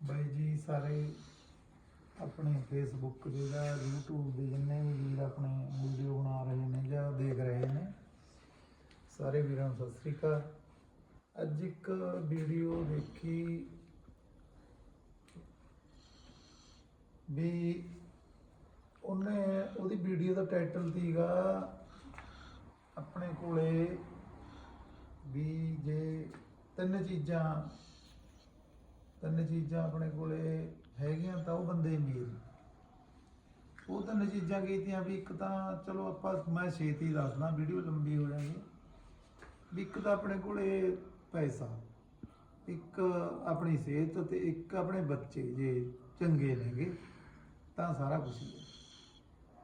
ਬਾਈ ਜੀ, ਸਾਰੇ ਆਪਣੇ ਫੇਸਬੁੱਕ ਦੇ ਜਾਂ YouTube ਦੇ ਜਿੰਨੇ ਵੀ ਵੀਰ ਆਪਣੇ ਵੀਡੀਓ ਬਣਾ ਰਹੇ ਨੇ ਜਾਂ ਦੇਖ ਰਹੇ ਨੇ, ਸਾਰੇ ਵੀਰਾਂ ਨੂੰ ਸਤਿ ਸ੍ਰੀ ਅਕਾਲ। ਅੱਜ ਇੱਕ ਵੀਡੀਓ ਦੇਖੀ ਵੀ ਉਹਨੇ, ਉਹਦੀ ਵੀਡੀਓ ਦਾ ਟਾਈਟਲ ਸੀਗਾ ਆਪਣੇ ਕੋਲੇ ਵੀ ਜੇ ਤਿੰਨ ਚੀਜ਼ਾਂ ਤਿੰਨ ਚੀਜ਼ਾਂ ਆਪਣੇ ਕੋਲੇ ਹੈਗੀਆਂ ਤਾਂ ਉਹ ਬੰਦੇ ਅਮੀਰ ਉਹ ਤਿੰਨ ਚੀਜ਼ਾਂ ਕੀਤੀਆਂ ਵੀ ਇੱਕ ਤਾਂ ਚਲੋ ਆਪਾਂ ਮੈਂ ਛੇਤੀ ਦੱਸਦਾ, ਵੀਡੀਓ ਲੰਬੀ ਹੋ ਜਾਣੀ ਵੀ ਇੱਕ ਤਾਂ ਆਪਣੇ ਕੋਲੇ ਪੈਸਾ, ਇੱਕ ਆਪਣੀ ਸਿਹਤ ਤੇ ਇੱਕ ਆਪਣੇ ਬੱਚੇ ਜੇ ਚੰਗੇ ਨੇਗੇ ਤਾਂ ਸਾਰਾ ਕੁਝ ਹੀ ਹੈ।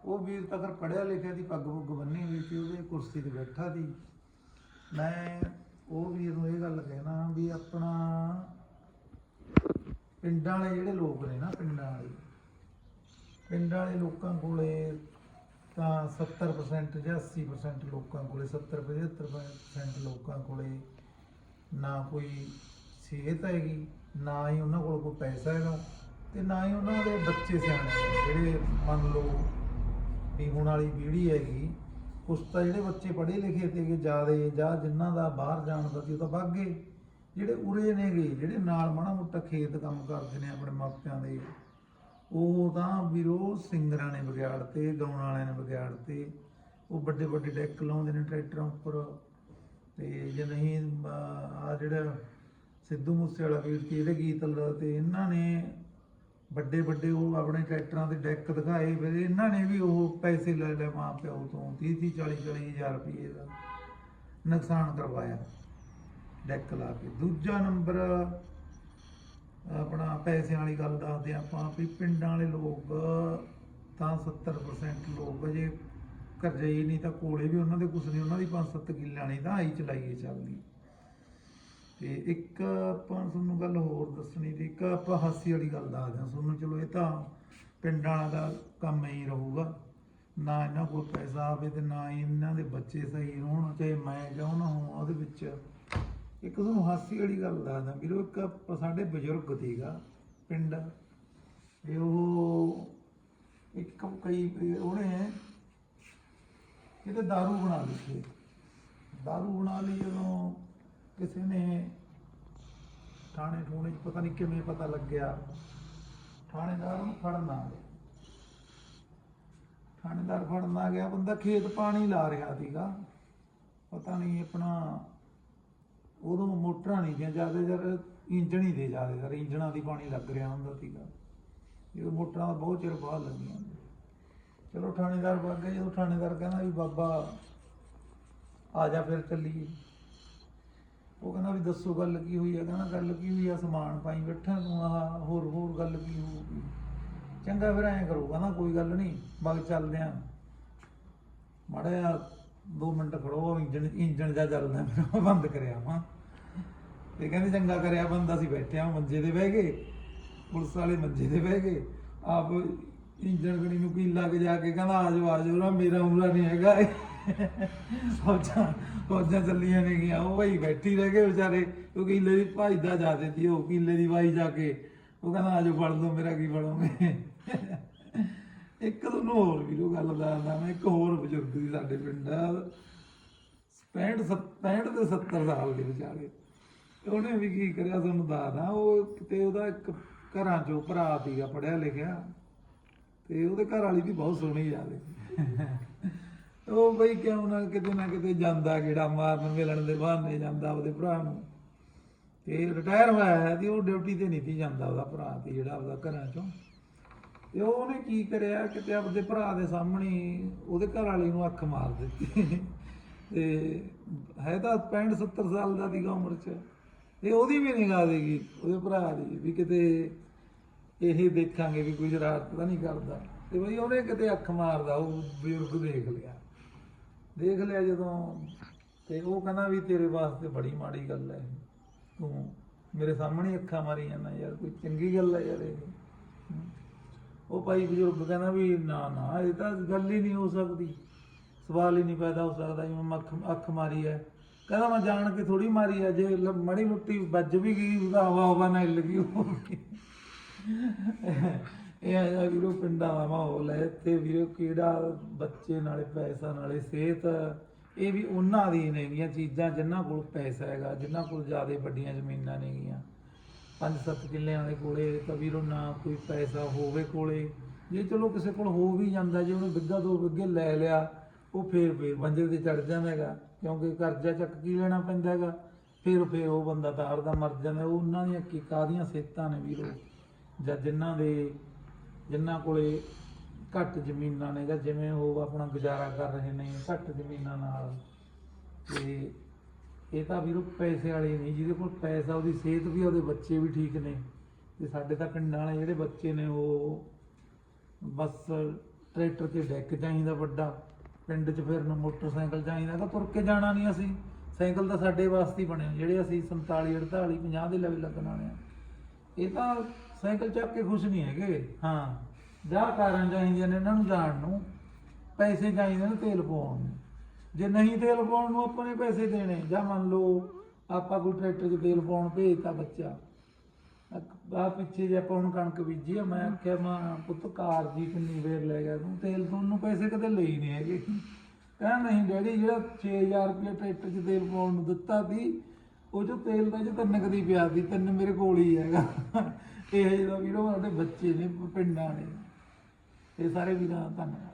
ਉਹ ਵੀਰ ਤਾਂ ਫਿਰ ਪੜਿਆ ਲਿਖਿਆ ਦੀ ਪੱਗ ਪੁੱਗ ਬੰਨੀ ਹੋਈ ਸੀ, ਉਹਦੇ ਕੁਰਸੀ ਤੇ ਬੈਠਾ ਸੀ। ਮੈਂ ਉਹ ਵੀਰ ਨੂੰ ਇਹ ਗੱਲ ਕਹਿਣਾ ਵੀ ਆਪਣਾ ਪਿੰਡਾਂ ਵਾਲੇ ਜਿਹੜੇ ਲੋਕ ਨੇ ਨਾ, ਪਿੰਡਾਂ ਵਾਲੇ। ਪਿੰਡਾਂ ਵਾਲੇ ਲੋਕਾਂ ਕੋਲੇ ਤਾਂ 70% ਜਾਂ 80% ਲੋਕਾਂ ਕੋਲੇ 70 75% ਲੋਕਾਂ ਕੋਲੇ ਨਾ ਕੋਈ ਸਿਹਤ ਹੈਗੀ, ਨਾ ਹੀ ਉਹਨਾਂ ਕੋਲ ਕੋਈ ਪੈਸਾ ਹੈਗਾ ਤੇ ਨਾ ਹੀ ਉਹਨਾਂ ਦੇ ਬੱਚੇ ਸਿਆਣੇ ਨੇ। ਜਿਹੜੇ ਮੰਨ ਲਓ ਵੀ ਹੁਣ ਵਾਲੀ ਪੀੜ੍ਹੀ ਹੈਗੀ ਕੁਛ ਤਾਂ ਜਿਹੜੇ ਬੱਚੇ ਪੜ੍ਹੇ ਲਿਖੇ ਤੇਗੇ ਜਿਆਦੇ ਜਾਂ ਜਿਨ੍ਹਾਂ ਦਾ ਬਾਹਰ ਜਾਣ ਦਾ ਸੀ, ਉਹ ਤਾਂ ਵਗ ਗਏ। ਜਿਹੜੇ ਉਰੇ ਨੇਗੇ, ਜਿਹੜੇ ਨਾਲ ਮਾੜਾ ਮੋਟਾ ਖੇਤ ਕੰਮ ਕਰਦੇ ਨੇ ਆਪਣੇ ਮਾਪਿਆਂ ਦੇ, ਉਹ ਤਾਂ ਵੀਰੋ ਸਿੰਗਰਾਂ ਨੇ ਵਿਗਾੜਤੇ ਗਾਉਣ ਵਾਲਿਆਂ ਨੇ ਵਿਗਾੜਤੇ ਉਹ ਵੱਡੇ ਵੱਡੇ ਡੈਕ ਲਾਉਂਦੇ ਨੇ ਟਰੈਕਟਰਾਂ ਉੱਪਰ। ਤੇ ਜੇ ਨਹੀਂ ਆ ਜਿਹੜਾ ਸਿੱਧੂ ਮੂਸੇਵਾਲਾ ਵੀਰ ਸੀ, ਇਹਦੇ ਗੀਤ ਤੇ ਇਹਨਾਂ ਨੇ ਵੱਡੇ ਵੱਡੇ ਉਹ ਆਪਣੇ ਟਰੈਕਟਰਾਂ ਦੇ ਡੈਕ ਦਿਖਾਏ, ਫਿਰ ਇਹਨਾਂ ਨੇ ਵੀ ਉਹ ਪੈਸੇ ਲੈ ਲੈ ਮਾਂ ਪਿਓ ਤੋਂ 30 30 40 40 ਹਜ਼ਾਰ ਰੁਪਏ ਦਾ ਨੁਕਸਾਨ ਕਰਵਾਇਆ। ਡੈਕ ਲਾ ਕੇ। ਦੂਜਾ ਨੰਬਰ, ਆਪਣਾ ਪੈਸਿਆਂ ਵਾਲੀ ਗੱਲ ਦੱਸਦੇ ਆਪਾਂ ਵੀ ਪਿੰਡਾਂ ਵਾਲੇ ਲੋਕ ਤਾਂ 70% ਲੋਕ ਜੇ ਕਰਜ਼ਈ ਨਹੀਂ ਤਾਂ ਕੋਲੇ ਵੀ ਉਹਨਾਂ ਦੇ ਕੁਛ ਨਹੀਂ, ਉਹਨਾਂ ਦੀ 5-7 ਕਿੱਲਿਆਂ ਨਹੀਂ ਤਾਂ ਆਈ ਚਲਾਈਏ ਚੱਲਦੀ। ਤੇ ਇੱਕ ਆਪਾਂ ਤੁਹਾਨੂੰ ਗੱਲ ਹੋਰ ਦੱਸਣੀ ਤੇ ਇੱਕ ਆਪਾਂ ਹਾਸੀ ਵਾਲੀ ਗੱਲ ਦੱਸਦੇ ਹਾਂ। ਤੁਹਾਨੂੰ ਚਲੋ ਇਹ ਤਾਂ ਪਿੰਡਾਂ ਵਾਲਾ ਦਾ ਕੰਮ ਹੀ ਰਹੂਗਾ। ਨਾ ਇਹਨਾਂ ਕੋਲ ਪੈਸਾ ਆਵੇ ਤੇ ਨਾ ਹੀ ਇਹਨਾਂ ਦੇ ਬੱਚੇ ਸਹੀ ਹੋਣ, ਚਾਹੇ ਮੈਂ ਚਾਹੁੰਦਾ ਹਾਂ ਉਹਦੇ ਵਿੱਚ ਇੱਕ ਤੁਹਾਨੂੰ ਹਾਸੀ ਵਾਲੀ ਗੱਲ ਦੱਸਦਾ ਵੀਰੋ ਇੱਕ ਆਪਾਂ ਸਾਡੇ ਬਜ਼ੁਰਗ ਸੀਗਾ ਪਿੰਡ ਤੇ ਉਹ ਇੱਕ ਕਈ ਉਹਨੇ ਕਿਤੇ दारू ਬਣਾ ਲਈ ਸੀ दारू ਬਣਾ ਲਈ ਜਦੋਂ ਕਿਸੇ ਨੇ ਥਾਣੇ ਠੂਣੇ 'ਚ ਪਤਾ ਨਹੀਂ ਕਿਵੇਂ ਪਤਾ ਲੱਗਿਆ ਥਾਣੇਦਾਰ ਨੂੰ ਫੜਨ ਆ ਗਿਆ ਥਾਣੇਦਾਰ ਫੜਨ ਆ ਗਿਆ ਬੰਦਾ ਖੇਤ ਪਾਣੀ ਲਾ ਰਿਹਾ ਸੀਗਾ ਪਤਾ ਨਹੀਂ ਆਪਣਾ ਉਦੋਂ ਮੋਟਰਾਂ ਨਹੀਂ ਜਾਂ ਜ਼ਿਆਦਾ ਜਰ ਇੰਜਣ ਹੀ ਦੇ ਜ਼ਿਆਦਾ ਜਰ, ਇੰਜਣਾਂ ਦੀ ਪਾਣੀ ਲੱਗ ਰਿਹਾ ਹੁੰਦਾ ਸੀਗਾ। ਜਦੋਂ ਮੋਟਰਾਂ ਦਾ ਬਹੁਤ ਚਿਰ ਬਾਅਦ ਲੱਗੀਆਂ ਚਲੋ ਥਾਣੇਦਾਰ ਵਗ ਗਏ, ਜਦੋਂ ਥਾਣੇਦਾਰ ਕਹਿੰਦਾ ਵੀ ਬਾਬਾ ਆ ਜਾ ਫਿਰ ਚੱਲੀਏ। ਉਹ ਕਹਿੰਦਾ ਵੀ ਦੱਸੋ ਗੱਲ ਕੀ ਹੋਈ ਹੈ ਕਹਿੰਦਾ ਗੱਲ ਕੀ ਹੋਈ ਆ, ਸਮਾਨ ਪਾਈ ਬੈਠਾ ਤੂੰ, ਆਹ ਹੋਰ ਹੋਰ ਗੱਲ ਕੀ ਹੋਊਗੀ। ਚੰਗਾ ਫਿਰ ਐਂ ਕਰੋ, ਕਹਿੰਦਾ ਕੋਈ ਗੱਲ ਨਹੀਂ ਬਗ ਚੱਲਦੇ ਆਂ। ਮਾੜਾ ਜਿਹਾ 2 ਮਿੰਟ ਖੜੋ, ਇੰਜਣ ਇੰਜਣ ਜਾ ਚੱਲਦਾ ਫਿਰ ਬੰਦ ਕਰਿਆ ਵਾ। ਤੇ ਕਹਿੰਦੇ ਚੰਗਾ ਕਰਿਆ ਬੰਦਾ ਸੀ, ਬੈਠਿਆ ਮੰਜੇ ਤੇ ਬਹਿ ਗਏ ਪੁਲਿਸ ਵਾਲੇ ਮੰਜੇ ਤੇ ਬਹਿ ਗਏ ਆਪ ਇੰਜਣ ਗਣੀ ਨੂੰ ਕੀ ਲੱਗ ਜਾ ਕੇ ਕਹਿੰਦਾ, ਆ ਜਾਓ ਨਾ ਮੇਰਾ ਉਮਰਾ ਨਹੀਂ ਹੈਗਾ। ਫੌਜਾਂ ਫੌਜਾਂ ਚੱਲੀਆਂ ਨੇ ਗਿਆ ਉਹ ਭਾਈ ਬੈਠੀ ਰਹਿ ਗਏ ਵਿਚਾਰੇ, ਉਹ ਕਿੱਲੇ ਦੀ ਭਾਈ ਦਾ ਜਾ ਦਿੱਤੀ, ਉਹ ਕਿੱਲੇ ਦੀ ਵਾਈ ਜਾ ਕੇ, ਉਹ ਕਹਿੰਦਾ, ਆ ਜਾਓ, ਫੜ ਲਓ, ਮੇਰਾ ਕੀ ਫੜੋਗੇ। ਇੱਕ ਤੁਹਾਨੂੰ ਹੋਰ ਵੀ ਉਹ ਗੱਲ ਦੱਸਦਾ ਮੈਂ, ਇੱਕ ਹੋਰ ਬਜ਼ੁਰਗ ਸੀ ਸਾਡੇ ਪਿੰਡ 65 65 ਤੇ 70 ਸਾਲ ਦੇ ਵਿਚਾਲੇ ਵਿਚਾਰੇ ਉਹਨੇ ਵੀ ਕੀ ਕਰਿਆ ਤੁਹਾਨੂੰ ਦੱਸਦਾ, ਉਹ ਕਿਤੇ ਉਹਦਾ ਇੱਕ ਘਰਾਂ ਚੋਂ ਭਰਾ ਸੀਗਾ ਪੜਿਆ ਲਿਖਿਆ। ਤੇ ਉਹਦੇ ਘਰ ਵਾਲੀ ਵੀ ਬਹੁਤ ਸੋਹਣੀ ਜਾਦੇ ਉਹ ਬਈ ਕਿਉਂ ਨਾ ਕਿਤੇ ਨਾ ਕਿਤੇ ਜਾਂਦਾ, ਗੇੜਾ ਮਾਰਨ, ਮਿਲਣ ਦੇ ਬਹਾਨੇ ਜਾਂਦਾ ਉਹਦੇ ਭਰਾ ਨੂੰ। ਤੇ ਰਿਟਾਇਰ ਹੋਇਆ ਹੈ ਤੇ ਉਹ ਡਿਊਟੀ ਤੇ ਨਹੀਂ ਸੀ ਜਾਂਦਾ ਉਹਦਾ ਭਰਾ ਤੇ ਜਿਹੜਾ ਉਹਦਾ ਘਰਾਂ ਚੋਂ। ਤੇ ਉਹਨੇ ਕੀ ਕਰਿਆ, ਕਿਤੇ ਆਪਦੇ ਭਰਾ ਦੇ ਸਾਹਮਣੇ ਉਹਦੇ ਘਰ ਵਾਲੀ ਨੂੰ ਅੱਖ ਮਾਰ ਦਿੱਤੀ। ਤੇ ਹੈ ਤਾਂ 65 70 ਸਾਲ ਦਾ ਸੀਗਾ ਉਮਰ ਚ। ਤੇ ਉਹਦੀ ਵੀ ਨਿਗਾਹ ਦੇਗੀ ਉਹਦੇ ਭਰਾ ਦੀ ਵੀ ਕਿਤੇ ਇਹ ਦੇਖਾਂਗੇ ਵੀ ਕੋਈ ਸ਼ਰਾਰਤ ਤਾਂ ਨਹੀਂ ਕਰਦਾ। ਤੇ ਬਈ ਉਹਨੇ ਕਿਤੇ ਅੱਖ ਮਾਰਦਾ, ਉਹ ਬਜ਼ੁਰਗ ਦੇਖ ਲਿਆ। ਦੇਖ ਲਿਆ ਜਦੋਂ, ਤੇ ਉਹ ਕਹਿੰਦਾ ਵੀ ਤੇਰੇ ਵਾਸਤੇ ਬੜੀ ਮਾੜੀ ਗੱਲ ਹੈ। ਤੂੰ ਮੇਰੇ ਸਾਹਮਣੇ ਅੱਖਾਂ ਮਾਰੀ ਜਾਂਦਾ ਯਾਰ, ਕੋਈ ਚੰਗੀ ਗੱਲ ਹੈ ਯਾਰ ਇਹ। ਉਹ ਭਾਈ ਬਜ਼ੁਰਗ ਕਹਿੰਦਾ ਵੀ ਨਾ ਨਾ, ਇਹ ਤਾਂ ਗੱਲ ਹੀ ਨਹੀਂ ਹੋ ਸਕਦੀ। ਸਵਾਲ ਹੀ ਨਹੀਂ ਪੈਦਾ ਹੋ ਸਕਦਾ, ਜਿਵੇਂ ਅੱਖ ਅੱਖ ਮਾਰੀ ਹੈ। ਕਹਿੰਦਾ ਮੈਂ ਜਾਣ ਕੇ ਥੋੜੀ ਮਾਰੀ ਆ, ਜੇ ਲ- ਮਾੜੀ ਮੁੱਟੀ ਵੱਜ ਵੀ ਗਈ, ਉਹਦਾ ਹਵਾ ਹਵਾ ਨਾਲ ਹਿੱਲ ਗਈ ਹੋਊਗੀ। ਇਹ ਆ ਵੀਰੋ ਪਿੰਡਾਂ ਦਾ ਮਾਹੌਲ ਹੈ ਤੇ ਵੀਰੋ ਕਿਹੜਾ ਬੱਚੇ ਨਾਲੇ ਪੈਸਾ ਨਾਲੇ ਸਿਹਤ, ਇਹ ਵੀ ਉਹਨਾਂ ਦੀ ਨੇਗੀਆਂ ਚੀਜ਼ਾਂ ਜਿਨ੍ਹਾਂ ਕੋਲ ਪੈਸਾ ਹੈਗਾ ਜਿਨ੍ਹਾਂ ਕੋਲ ਜ਼ਿਆਦਾ ਵੱਡੀਆਂ ਜ਼ਮੀਨਾਂ ਨੇਗੀਆਂ ਪੰਜ ਸੱਤ ਕਿੱਲਿਆਂ ਵਾਲੇ ਕੋਲੇ, ਤਾਂ ਵੀਰੋ ਨਾ ਕੋਈ ਪੈਸਾ ਹੋਵੇ ਕੋਲੇ। ਜੇ ਚਲੋ ਕਿਸੇ ਕੋਲ ਹੋ ਵੀ ਜਾਂਦਾ, ਜੇ ਉਹਨੇ ਵਿੱਗਾ ਦੋ ਵਿੱਗੇ ਲੈ ਲਿਆ ਉਹ ਫੇਰ ਫੇਰ ਬੰਜਰ ਤੇ ਚੜ ਜਾਂਦਾ ਹੈਗਾ ਕਿਉਂਕਿ ਕਰਜ਼ਾ ਚੱਕ ਕੀ ਲੈਣਾ ਪੈਂਦਾ ਹੈਗਾ ਫਿਰ ਫਿਰ ਉਹ ਬੰਦਾ ਤਾਂ ਤਾਰਦਾ ਮਰ ਜਾਂਦਾ ਉਹ ਉਹਨਾਂ ਦੀਆਂ ਕੀ ਕਾਦੀਆਂ ਸਿਹਤਾਂ ਨੇ ਵੀਰੋ? ਜਾਂ ਜਿਨ੍ਹਾਂ ਦੇ, ਜਿਨ੍ਹਾਂ ਕੋਲੇ ਘੱਟ ਜ਼ਮੀਨਾਂ ਨੇ ਜਾਂ ਜਿਵੇਂ ਉਹ ਆਪਣਾ ਗੁਜ਼ਾਰਾ ਕਰ ਰਹੇ ਨੇ, ਘੱਟ ਜ਼ਮੀਨਾਂ ਨਾਲ। ਤੇ ਇਹ ਤਾਂ ਵੀਰੋ ਪੈਸੇ ਵਾਲੇ ਨਹੀਂ, ਜਿਹਦੇ ਕੋਲ ਪੈਸਾ, ਉਹਦੀ ਸਿਹਤ ਵੀ ਉਹਦੇ ਬੱਚੇ ਵੀ ਠੀਕ ਨੇ। ਤੇ ਸਾਡੇ ਤਾਂ ਪਿੰਡਾਂ ਵਾਲੇ ਜਿਹੜੇ ਬੱਚੇ ਨੇ, ਉਹ ਬਸ ਟਰੈਕਟਰ ਤੇ ਡੈਕ ਚਾਹੀਦਾ ਵੱਡਾ। ਪਿੰਡ 'ਚ ਫਿਰਨ ਮੋਟਰਸਾਈਕਲ ਚਾਹੀਦਾ ਤਾਂ ਤੁਰ ਕੇ ਜਾਣਾ ਨਹੀਂ ਅਸੀਂ। ਸਾਈਕਲ ਤਾਂ ਸਾਡੇ ਵਾਸਤੇ ਹੀ ਬਣੇ ਜਿਹੜੇ ਅਸੀਂ 47 48 50 ਦੇ ਲੈਵਲ ਲੱਗਣ ਵਾਲੇ ਆ। ਇਹ ਤਾਂ ਸਾਈਕਲ ਚੱਕ ਕੇ ਖੁਸ਼ ਨਹੀਂ ਹੈਗੇ। ਹਾਂ, ਜਾਂ ਕਾਰਾਂ ਚਾਹੀਦੀਆਂ ਨੇ ਇਹਨਾਂ ਨੂੰ ਜਾਣ ਨੂੰ, ਪੈਸੇ ਚਾਹੀਦੇ ਨੇ ਤੇਲ ਪਾਉਣ ਨੂੰ। ਜੇ ਨਹੀਂ ਤੇਲ ਪਾਉਣ ਨੂੰ ਆਪਾਂ ਨੇ ਪੈਸੇ ਦੇਣੇ, ਜਾਂ ਮੰਨ ਲਓ ਆਪਾਂ ਕੋਈ ਟਰੈਕਟਰ 'ਚ ਤੇਲ ਪਾਉਣ ਭੇਜਤਾ ਬੱਚਾ ਆ ਪਿੱਛੇ ਜੇ ਆਪਾਂ ਹੁਣ ਕਣਕ ਬੀਜੀ ਆ, ਮੈਂ ਆਖਿਆ ਮੈਂ ਪੁੱਤ ਕਾਰ ਜੀ ਕਿੰਨੀ ਵੇਰ ਲੈ ਗਿਆ ਤੂੰ, ਤੇਲ ਤੋਂ ਨੂੰ ਪੈਸੇ ਕਦੇ ਲਈ ਨਹੀਂ ਹੈਗੇ। ਕਹਿੰਦਾ ਨਹੀਂ, ਡੈਡੀ ਜਿਹੜਾ 6000 ਰੁਪਏ ਟਰੈਕਟਰ 'ਚ ਤੇਲ ਪਾਉਣ ਨੂੰ ਦਿੱਤਾ ਸੀ, ਉਹ ਜੋ ਤੇਲ ਦਾ ਜੋ ਤਿੰਨ ਕਦੀ ਪਿਆ ਸੀ, ਤਿੰਨ ਮੇਰੇ ਕੋਲ ਹੀ ਹੈਗਾ। ਇਹ ਜਿਹੜਾ ਵੀਰੋ ਸਾਡੇ ਬੱਚੇ ਨੇ, ਪਿੰਡਾਂ ਨੇ ਇਹ ਸਾਰੇ ਵੀਰਾਂ ਦਾ ਧੰਨਵਾਦ।